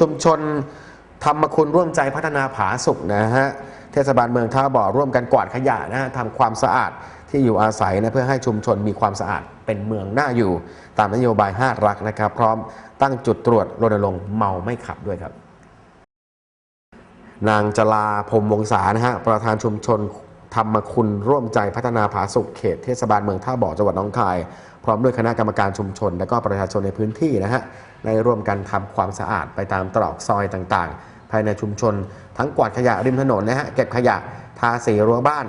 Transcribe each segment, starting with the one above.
ชุมชนธรรมคุณร่วมใจพัฒนาผาสุกนะฮะเทศบาลเมืองท่าบ่อร่วมกันกวาดขยะนะฮะทำความสะอาดที่อยู่อาศัยนะเพื่อให้ชุมชนมีความสะอาดเป็นเมืองน่าอยู่ ตามนโยบาย5รักนะครับ พร้อมตั้งจุดตรวจรณรงค์เมาไม่ขับด้วยครับ นางจลาพรมวงศานะฮะประธานชุมชน ธรรมคุณร่วมใจพัฒนาผาสุกเขตเทศบาลเมืองท่าบ่อจังหวัดหนองคาย พร้อมด้วยคณะกรรมการชุมชน และก็ประชาชนในพื้นที่นะฮะได้ร่วมกันทำความสะอาดไปตามตรอกซอยต่างๆ ภายในชุมชน ทั้งกวาดขยะริมถนนนะฮะเก็บขยะทาสีรั้วบ้าน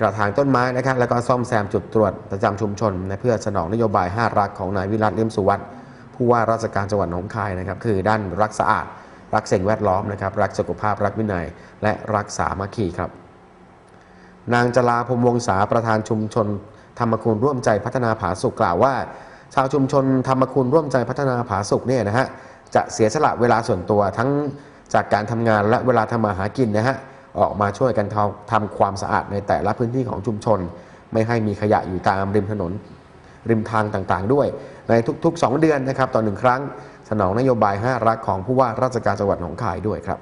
กระถางต้นไม้นะครับแล้วก็ซ่อมแซมจุดตรวจประจำชุมชนนะเพื่อสนองนโยบาย 5 รักของนายวิรัตเลี่ยมสุวัสด์ผู้ว่าราชการจังหวัดหนองคายนะครับคือด้านรักสะอาด รักสิ่งแวดล้อมนะครับรักสุขภาพรักวินัย และรักสามัคคีครับ นางจลาพมวงศาประธานชุมชน ธรรมคุณร่วมใจพัฒนาผาสุกกล่าวว่า ชาวชุมชนธรรมคุณร่วมใจพัฒนาผาสุกเนี่ยนะฮะจะเสียสละเวลาส่วนตัวทั้งจากการทำงานและเวลาทำมาหากินนะฮะออกมาช่วยกันทำทำความสะอาดในแต่ละพื้นที่ของชุมชน ไม่ให้มีขยะอยู่ตามริมถนนริมทางต่างๆ ด้วย ในทุกๆ 2 เดือนนะครับต่อหนึ่งครั้ง สนองนโยบาย 5 รักของผู้ว่าราชการจังหวัดหนองคายด้วยครับ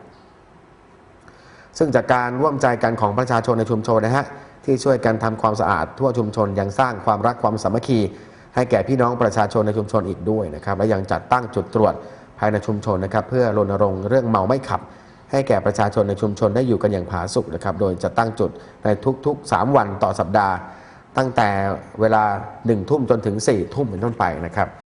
ซึ่งจากการร่วมใจกันของประชาชนในชุมชนนะฮะที่ช่วยกันทำความสะอาดทั่วชุมชนยังสร้างความรักความสามัคคี ให้แก่พี่น้องประชาชนในชุมชนอีกด้วยนะครับและยังจัดตั้งจุดตรวจภายในชุมชนนะครับเพื่อรณรงค์เรื่องเมาไม่ขับ ให้แก่ประชาชนในชุมชนได้อยู่กันอย่างผาสุกนะครับโดยจะตั้งจุดในทุกๆ 3 วันต่อสัปดาห์ ตั้งแต่เวลา1ทุ่มจนถึง4ทุ่มเป็นต้นไปนะครับ